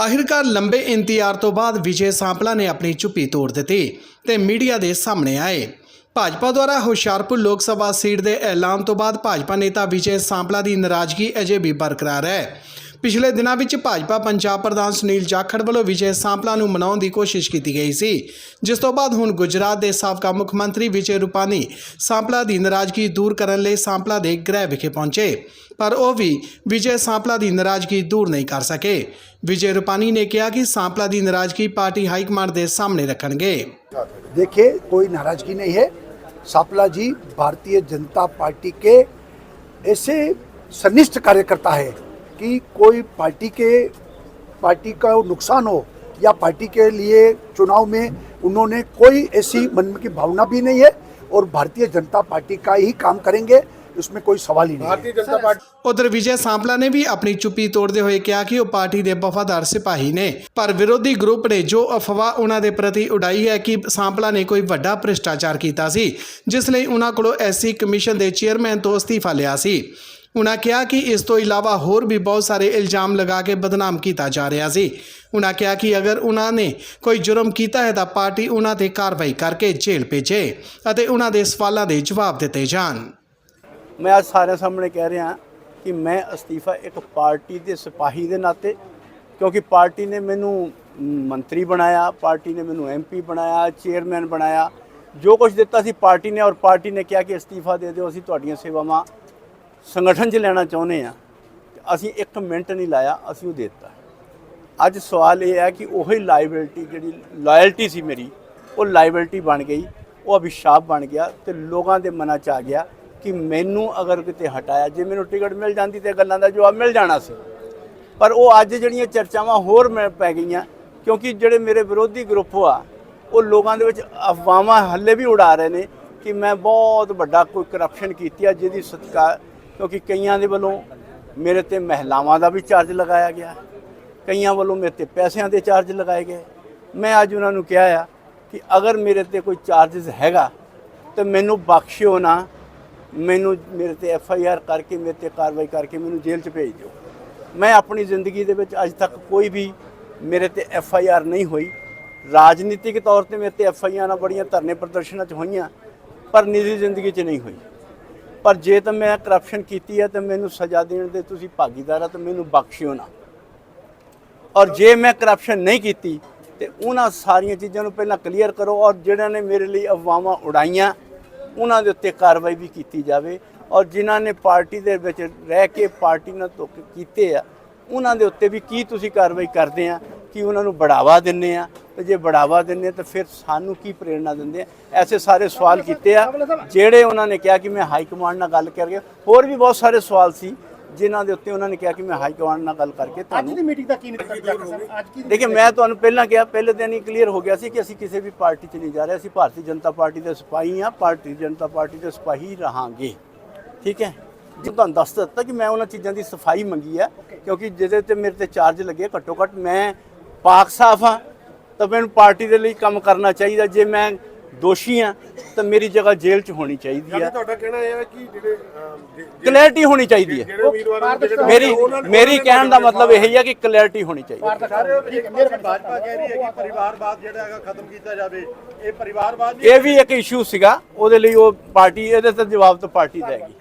ਆਖਿਰਕਾਰ ਲੰਬੇ ਇੰਤਜ਼ਾਰ ਤੋਂ ਬਾਅਦ ਵਿਜੇ ਸਾਂਪਲਾ ਨੇ ਆਪਣੀ ਚੁੱਪੀ ਤੋੜ ਦਿੱਤੀ ਤੇ ਮੀਡੀਆ ਦੇ ਸਾਹਮਣੇ ਆਏ। ਭਾਜਪਾ ਦੁਆਰਾ ਹੁਸ਼ਿਆਰਪੁਰ ਲੋਕ ਸਭਾ ਸੀਟ ਦੇ ਐਲਾਨ ਤੋਂ ਬਾਅਦ ਭਾਜਪਾ ਨੇਤਾ ਵਿਜੇ ਸਾਂਪਲਾ ਦੀ ਨਾਰਾਜ਼ਗੀ ਅਜੇ ਵੀ ਬਰਕਰਾਰ ਹੈ। ਪਿਛਲੇ ਦਿਨਾਂ ਵਿੱਚ ਭਾਜਪਾ ਪੰਜਾਬ ਪ੍ਰਧਾਨ ਸੁਨੀਲ ਜਾਖੜ ਵੱਲੋਂ ਵਿਜੇ ਸਾਂਪਲਾ ਨੂੰ ਮਨਾਉਣ ਦੀ ਕੋਸ਼ਿਸ਼ ਕੀਤੀ ਗਈ ਸੀ ਜਿਸ ਤੋਂ ਬਾਅਦ ਹੁਣ ਗੁਜਰਾਤ ਦੇ ਸਾਬਕਾ ਮੁੱਖ ਮੰਤਰੀ ਵਿਜੇ ਰੂਪਾਨੀ ਸਾਂਪਲਾ ਦੀ ਨਾਰਾਜ਼ਗੀ ਦੂਰ ਕਰਨ ਲਈ ਸਾਂਪਲਾ ਦੇ ਗ੍ਰਹਿ ਵਿਖੇ ਪਹੁੰਚੇ ਪਰ ਉਹ ਵੀ ਵਿਜੇ ਸਾਂਪਲਾ ਦੀ ਨਾਰਾਜ਼ਗੀ ਦੂਰ ਨਹੀਂ ਕਰ ਸਕੇ ਵਿਜੇ ਰੂਪਾਨੀ ਨੇ ਕਿਹਾ ਕਿ ਸਾਂਪਲਾ ਦੀ ਨਾਰਾਜ਼ਗੀ ਪਾਰਟੀ ਹਾਈ ਕਮਾਂਡ ਦੇ ਸਾਹਮਣੇ ਰੱਖਣਗੇ देखिए कोई नाराजगी नहीं है सापला जी भारतीय जनता पार्टी के ऐसे सनिष्ठ कार्यकर्ता है कि कोई पार्टी के पार्टी का नुकसान हो या पार्टी के लिए चुनाव में उन्होंने कोई ऐसी मन की भावना भी नहीं है और भारतीय जनता पार्टी का ही काम करेंगे उसमें कोई सवाल ही नहीं है ਭਾਰਤੀ ਜਨਤਾ ਪਾਰਟੀ ਉਧਰ ਵਿਜੇ ਸਾਂਪਲਾ ਨੇ ਵੀ ਆਪਣੀ ਚੁੱਪੀ ਤੋੜਦੇ ਹੋਏ ਕਿਹਾ ਕਿ ਉਹ ਪਾਰਟੀ ਦੇ ਵਫਾਦਾਰ ਸਿਪਾਹੀ ਨੇ ਪਰ ਵਿਰੋਧੀ ਗਰੁੱਪ ਨੇ ਜੋ ਅਫਵਾਹ ਉਹਨਾਂ ਦੇ ਪ੍ਰਤੀ ਉਡਾਈ ਹੈ ਕਿ ਸਾਂਪਲਾ ਨੇ ਕੋਈ ਵੱਡਾ ਭ੍ਰਿਸ਼ਟਾਚਾਰ ਕੀਤਾ ਸੀ ਜਿਸ ਲਈ ਉਹਨਾਂ ਕੋਲੋਂ ਐਸਸੀ ਕਮਿਸ਼ਨ ਦੇ ਚੇਅਰਮੈਨ ਤੋਂ ਅਸਤੀਫਾ ਲਿਆ ਸੀ ਉਹਨਾਂ ਕਿਹਾ ਕਿ ਇਸ ਤੋਂ ਇਲਾਵਾ ਹੋਰ ਵੀ ਬਹੁਤ ਸਾਰੇ ਇਲਜ਼ਾਮ ਲਗਾ ਕੇ ਬਦਨਾਮ ਕੀਤਾ ਜਾ ਰਿਹਾ ਸੀ। ਉਹਨਾਂ ਕਿਹਾ ਕਿ ਅਗਰ ਉਹਨਾਂ ਨੇ ਕੋਈ ਜੁਰਮ ਕੀਤਾ ਹੈ ਤਾਂ ਪਾਰਟੀ ਉਹਨਾਂ ਤੇ ਕਾਰਵਾਈ ਕਰਕੇ ਜੇਲ੍ਹ ਭੇਜੇ ਅਤੇ ਉਹਨਾਂ ਦੇ ਸਵਾਲਾਂ ਦੇ ਜਵਾਬ ਦਿੱਤੇ ਜਾਣ। ਮੈਂ ਅੱਜ ਸਾਰਿਆਂ ਸਾਹਮਣੇ ਕਹਿ ਰਿਹਾ ਕਿ ਮੈਂ ਅਸਤੀਫਾ ਇੱਕ ਪਾਰਟੀ ਦੇ ਸਿਪਾਹੀ ਦੇ ਨਾਤੇ, ਕਿਉਂਕਿ ਪਾਰਟੀ ਨੇ ਮੈਨੂੰ ਮੰਤਰੀ ਬਣਾਇਆ, ਪਾਰਟੀ ਨੇ ਮੈਨੂੰ ਐਮਪੀ ਬਣਾਇਆ, ਚੇਅਰਮੈਨ ਬਣਾਇਆ। ਜੋ ਕੁਝ ਦਿੱਤਾ ਸੀ ਪਾਰਟੀ ਨੇ ਔਰ ਪਾਰਟੀ ਨੇ ਕਿਹਾ ਕਿ ਅਸਤੀਫਾ ਦੇ ਦਿਓ, ਅਸੀਂ ਤੁਹਾਡੀਆਂ ਸੇਵਾਵਾਂ ਸੰਗਠਨ 'ਚ ਲੈਣਾ ਚਾਹੁੰਦੇ ਆ, ਅਸੀਂ ਇੱਕ ਮਿੰਟ ਨਹੀਂ ਲਾਇਆ, ਅਸੀਂ ਉਹ ਦੇ ਦਿੱਤਾ। ਅੱਜ ਸਵਾਲ ਇਹ ਹੈ ਕਿ ਉਹੀ ਲਾਇਬਿਲਟੀ ਜਿਹੜੀ ਲਾਇਲਟੀ ਸੀ ਮੇਰੀ, ਉਹ ਲਾਇਬਿਲਟੀ ਬਣ ਗਈ, ਉਹ ਅਭਿਸ਼ਾਪ ਬਣ ਗਿਆ ਤੇ ਲੋਕਾਂ ਦੇ ਮਨਾਂ 'ਚ ਆ ਗਿਆ ਕਿ ਮੈਨੂੰ ਅਗਰ ਕਿਤੇ ਹਟਾਇਆ, ਜੇ ਮੈਨੂੰ ਟਿਕਟ ਮਿਲ ਜਾਂਦੀ ਤੇ ਗੱਲਾਂ ਦਾ ਜਵਾਬ ਮਿਲ ਜਾਣਾ ਸੀ। ਪਰ ਉਹ ਅੱਜ ਜਿਹੜੀਆਂ ਚਰਚਾਵਾਂ ਹੋਰ ਮੈਂ ਪੈ ਗਈਆਂ, ਕਿਉਂਕਿ ਜਿਹੜੇ ਮੇਰੇ ਵਿਰੋਧੀ ਗਰੁੱਪ ਆ, ਉਹ ਲੋਕਾਂ ਦੇ ਵਿੱਚ ਅਫਵਾਹਾਂ ਹੱਲੇ ਵੀ ਉਡਾ ਰਹੇ ਨੇ ਕਿ ਮੈਂ ਬਹੁਤ ਵੱਡਾ ਕੋਈ ਕਰਪਸ਼ਨ ਕੀਤੀ ਆ, ਜਿਹਦੀ ਸਤਿਕਾਰ ਕਿਉਂਕਿ ਕਈਆਂ ਦੇ ਵੱਲੋਂ ਮੇਰੇ ਤੇ ਮਹਿਲਾਵਾਂ ਦਾ ਵੀ ਚਾਰਜ ਲਗਾਇਆ ਗਿਆ। ਕਈਆਂ ਵੱਲੋਂ ਮੇਰੇ ਤੇ ਪੈਸਿਆਂ ਦੇ ਚਾਰਜ ਲਗਾਏ ਗਏ। ਮੈਂ ਅੱਜ ਉਹਨਾਂ ਨੂੰ ਕਿਹਾ ਆ ਕਿ ਅਗਰ ਮੇਰੇ ਤੇ ਕੋਈ ਚਾਰजेस ਹੈਗਾ, ਤੇ ਮੈਨੂੰ ਬਖਸ਼ਿਓ ਨਾ। ਮੈਨੂੰ ਮੇਰੇ ਤੇ ਐਫ ਆਈ ਆਰ ਕਰਕੇ, ਮੇਰੇ ਤੇ ਕਾਰਵਾਈ ਕਰਕੇ ਮੈਨੂੰ ਜੇਲ੍ਹ 'ਚ ਭੇਜ ਦਿਓ। ਮੈਂ ਆਪਣੀ ਜ਼ਿੰਦਗੀ ਦੇ ਵਿੱਚ ਅੱਜ ਤੱਕ ਕੋਈ ਵੀ ਮੇਰੇ ਤੇ ਐਫ ਆਈ ਆਰ ਨਹੀਂ ਹੋਈ। ਰਾਜਨੀਤਿਕ ਤੌਰ ਤੇ ਮੇਰੇ ਤੇ ਐਫ ਆਈ ਆਰਾਂ ਬੜੀਆਂ ਧਰਨੇ ਪ੍ਰਦਰਸ਼ਨਾਂ 'ਚ ਹੋਈਆਂ, ਪਰ ਨਿੱਜੀ ਜ਼ਿੰਦਗੀ 'ਚ ਨਹੀਂ ਹੋਈ। ਪਰ ਜੇ ਤਾਂ ਮੈਂ ਕਰਪਸ਼ਨ ਕੀਤੀ ਹੈ, ਤਾਂ ਮੈਨੂੰ ਸਜ਼ਾ ਦੇਣ ਦੇ ਤੁਸੀਂ ਭਾਗੀਦਾਰ ਆ, ਤਾਂ ਮੈਨੂੰ ਬਖਸ਼ਿਓ ਨਾ। ਔਰ ਜੇ ਮੈਂ ਕਰਪਸ਼ਨ ਨਹੀਂ ਕੀਤੀ, ਤੇ ਉਹਨਾਂ ਸਾਰੀਆਂ ਚੀਜ਼ਾਂ ਨੂੰ ਪਹਿਲਾਂ ਕਲੀਅਰ ਕਰੋ ਔਰ ਜਿਹੜਿਆਂ ਨੇ ਮੇਰੇ ਲਈ ਅਫਵਾਹਾਂ ਉਡਾਈਆਂ, ਉਹਨਾਂ ਦੇ ਉੱਤੇ ਕਾਰਵਾਈ ਵੀ ਕੀਤੀ ਜਾਵੇ। ਔਰ ਜਿਨ੍ਹਾਂ ਨੇ ਪਾਰਟੀ ਦੇ ਵਿੱਚ ਰਹਿ ਕੇ ਪਾਰਟੀ ਨਾਲ ਧੋਖੇ ਕੀਤੇ ਆ, ਉਹਨਾਂ ਦੇ ਉੱਤੇ ਵੀ ਕੀ ਤੁਸੀਂ ਕਾਰਵਾਈ ਕਰਦੇ ਆ? ਕਿ ਉਹਨਾਂ ਨੂੰ ਬੜਾਵਾ ਦਿੰਨੇ ਆ ਤੇ ਜੇ ਬੜਾਵਾ ਦਿੰਨੇ ਆ ਤਾਂ ਫਿਰ ਸਾਨੂੰ ਕੀ ਪ੍ਰੇਰਣਾ ਦਿੰਦੇ ਆ? ਐਸੇ ਸਾਰੇ ਸਵਾਲ ਕੀਤੇ ਆ ਜਿਹੜੇ ਉਹਨਾਂ ਨੇ ਕਿਹਾ ਕਿ ਮੈਂ ਹਾਈ ਕਮਾਂਡ ਨਾਲ ਗੱਲ ਕਰਕੇ ਹੋਰ ਵੀ ਬਹੁਤ ਸਾਰੇ ਸਵਾਲ ਸੀ ਜਿਨ੍ਹਾਂ ਦੇ ਉੱਤੇ ਉਹਨਾਂ ਨੇ ਕਿਹਾ ਕਿ ਮੈਂ ਹਾਈ ਕਮਾਂਡ ਨਾਲ ਗੱਲ ਕਰਕੇ ਅੱਜ ਤੁਹਾਨੂੰ ਦੀ ਮੀਟਿੰਗ ਦਾ ਕੀ ਅੱਜ ਕੀ ਦੇਖਿਏ ਮੈਂ ਤੁਹਾਨੂੰ ਪਹਿਲਾਂ ਕਿਹਾ ਪਹਿਲੇ ਦਿਨ ਹੀ ਕਲੀਅਰ ਹੋ ਗਿਆ ਸੀ ਕਿ ਅਸੀਂ ਕਿਸੇ ਵੀ ਪਾਰਟੀ 'ਚ ਨਹੀਂ ਜਾ ਰਹੇ ਅਸੀਂ ਭਾਰਤੀ ਜਨਤਾ ਪਾਰਟੀ ਦੇ ਸਿਪਾਹੀ ਹਾਂ ਭਾਰਤੀ ਜਨਤਾ ਪਾਰਟੀ ਦੇ ਸਿਪਾਹੀ ਰਹਾਂਗੇ। ਠੀਕ ਹੈ? ਜੀ ਤੁਹਾਨੂੰ ਦੱਸ ਦਿੱਤਾ ਕਿ ਮੈਂ ਉਹਨਾਂ ਚੀਜ਼ਾਂ ਦੀ ਸਫ਼ਾਈ ਮੰਗੀ ਹੈ ਕਿਉਂਕਿ ਜਿਹਦੇ ਤੇ ਮੇਰੇ ਤੇ ਚਾਰਜ ਲੱਗੇ ਘੱਟੋ ਘੱਟ ਮੈਂ ਪਾਕ ਸਾਫ਼ ਹਾਂ ਤਾਂ ਮੈਨੂੰ ਪਾਰਟੀ ਦੇ ਲਈ ਕੰਮ ਕਰਨਾ ਚਾਹੀਦਾ। ਜੇ ਮੈਂ ਦੋਸ਼ੀ ਹਾਂ ਤਾਂ ਮੇਰੀ ਜਗ੍ਹਾ ਜੇਲ੍ਹ 'ਚ ਹੋਣੀ ਚਾਹੀਦੀ ਹੈ ਤੁਹਾਡਾ ਕਹਿਣਾ ਇਹ ਹੈ ਕਿ ਜਿਹੜੇ ਕਲੈਰਿਟੀ ਹੋਣੀ ਚਾਹੀਦੀ ਹੈ ਮੇਰੀ ਮੇਰੀ ਕਹਿਣ ਦਾ ਮਤਲਬ ਇਹ ਹੀ ਹੈ ਕਿ ਕਲੈਰਿਟੀ ਹੋਣੀ ਚਾਹੀਦੀ ਹੈ ਭਾਜਪਾ ਕਹਿ ਰਹੀ ਹੈ ਕਿ ਪਰਿਵਾਰਵਾਦ ਜਿਹੜਾ ਹੈਗਾ ਖਤਮ ਕੀਤਾ ਜਾਵੇ। ਇਹ ਪਰਿਵਾਰਵਾਦ ਨਹੀਂ ਇਹ ਵੀ ਇੱਕ ਇਸ਼ੂ ਸੀਗਾ। ਉਹਦੇ ਲਈ ਉਹ ਪਾਰਟੀ ਇਹਦੇ ਤੇ ਜਵਾਬ ਤਾਂ ਪਾਰਟੀ ਦੇਗੀ